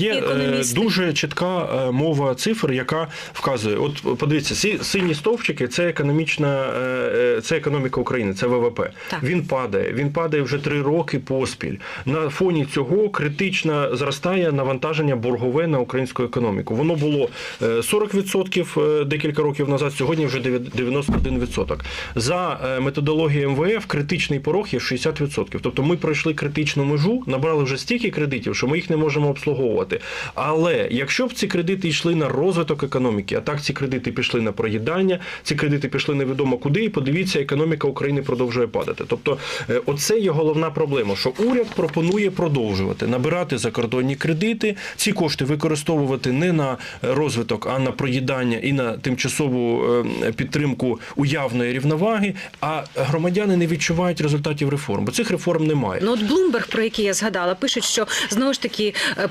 Є е, економісти. дуже чітка е, мова цифр, яка вказує: от подивіться, ці сині стовпчики це економічна, е, це економіка України, це ВВП. Так. Він падає. Він падає вже три роки поспіль. На фоні цього критично зростає навантаження боргове на українську економіку. Воно було е, 40% декілька років назад, сьогодні вже 91%. За методологією МВФ критичний порог є 60%. Тобто ми пройшли критичну межу, набрали вже стільки кредитів, що ми їх не можемо обслуговувати. Але якщо б ці кредити йшли на розвиток економіки, а так ці кредити пішли на проїдання, ці кредити пішли невідомо куди, і подивіться, економіка України продовжує падати. Тобто, е, оце є головна проблема, що уряд пропонує продовжувати набирати закордонні кредити, ці кошти використовувати не на розвиток, а на проїдання і на тимчасову е, підтримку уявної рівноваги. А громадяни не відчувають результатів реформ, бо цих реформ немає. Ну от Блумберг, про який я згадала, пишуть, що знову ж таки е,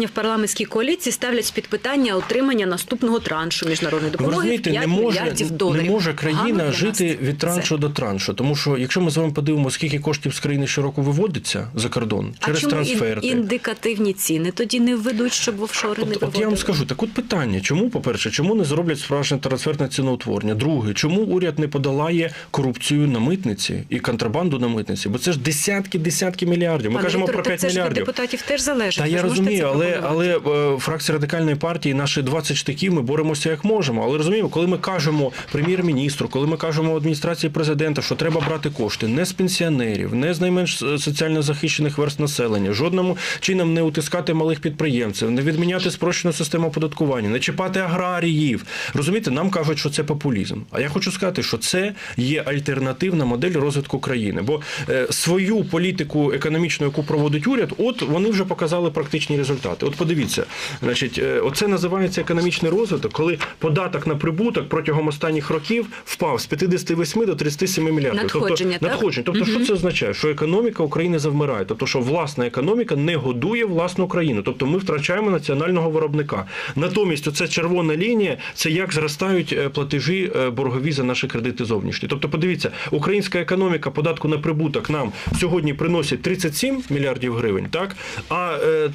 протистояння в парламентській коаліції ставлять під питання отримання наступного траншу міжнародної допомоги в розумієте, 5 не може, доларів. не може країна жити від траншу це. до траншу. Тому що якщо ми з вами подивимося, скільки коштів з країни щороку виводиться за кордон через а чому трансферти. ін- індикативні ціни тоді не введуть, щоб офшори не От, от я вам скажу, так от питання, чому, по-перше, чому не зроблять справжнє трансферне ціноутворення? Друге, чому уряд не подолає корупцію на митниці і контрабанду на митниці? Бо це ж десятки, десятки мільярдів. Ми Пане кажемо Вікторе, про так 5 це ж від мільярдів. депутатів теж залежить. Та я розумію, це але, але е, фракція радикальної партії, наші 20 штиків, ми боремося як можемо. Але розуміємо, коли ми кажемо прем'єр-міністру, коли ми кажемо адміністрації президента, що треба брати кошти не з пенсіонерів, не з найменш е, соціально захищених верст населення, жодному чином не утискати малих підприємців, не відміняти спрощену систему оподаткування, не чіпати аграріїв. Розумієте, нам кажуть, що це популізм. А я хочу сказати, що це є альтернативна модель розвитку країни. Бо е, свою політику економічну, яку проводить уряд, от вони вже показали практичні результати. От подивіться, значить, е, оце називається економічний розвиток, коли податок на прибуток протягом останніх років впав з 58 до 37 мільярдів. Надходження, тобто, так? надходження. Тобто, що це означає? Що економіка України завмирає, тобто, що власна економіка не годує власну країну. Тобто ми втрачаємо національного виробника. Натомість, оце червона лінія це як зростають е, платежі е, боргові за наші кредити зовнішні. Тобто, подивіться, українська економіка податку на прибуток нам сьогодні приносить 37 мільярдів гривень, так а е,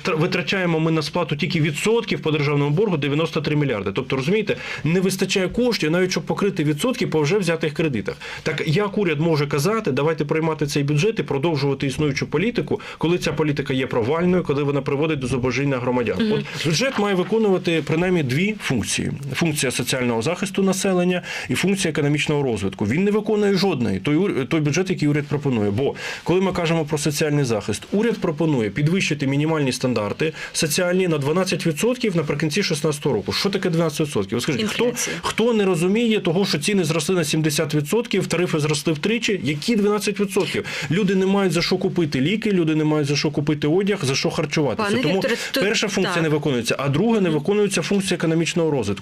витрачаємо ми на сплату тільки відсотків по державному боргу 93 мільярди. Тобто, розумієте, не вистачає коштів навіть щоб покрити відсотки по вже взятих кредитах. Так як уряд може казати, давайте приймати цей бюджет і продовжувати існуючу політику, коли ця політика є провальною, коли вона приводить до зубожіння громадян. От бюджет має виконувати принаймні дві функції: функція соціального захисту населення і функція економічного розвитку. Він не виконує жодної той той бюджет, який уряд пропонує. Бо коли ми кажемо про соціальний захист, уряд пропонує підвищити мінімальні стандарти соціальні на 12% наприкінці 2016 року. Що таке 12%? Ви скажіть, хто, хто не розуміє того, що ціни зросли на 70%, тарифи зросли втричі? Які 12%? Люди не мають за що купити ліки, люди не мають за що купити одяг, за що харчуватися. Пане Тому Вікторе, перша функція так. не виконується, а друга не виконується функція економічного розвитку.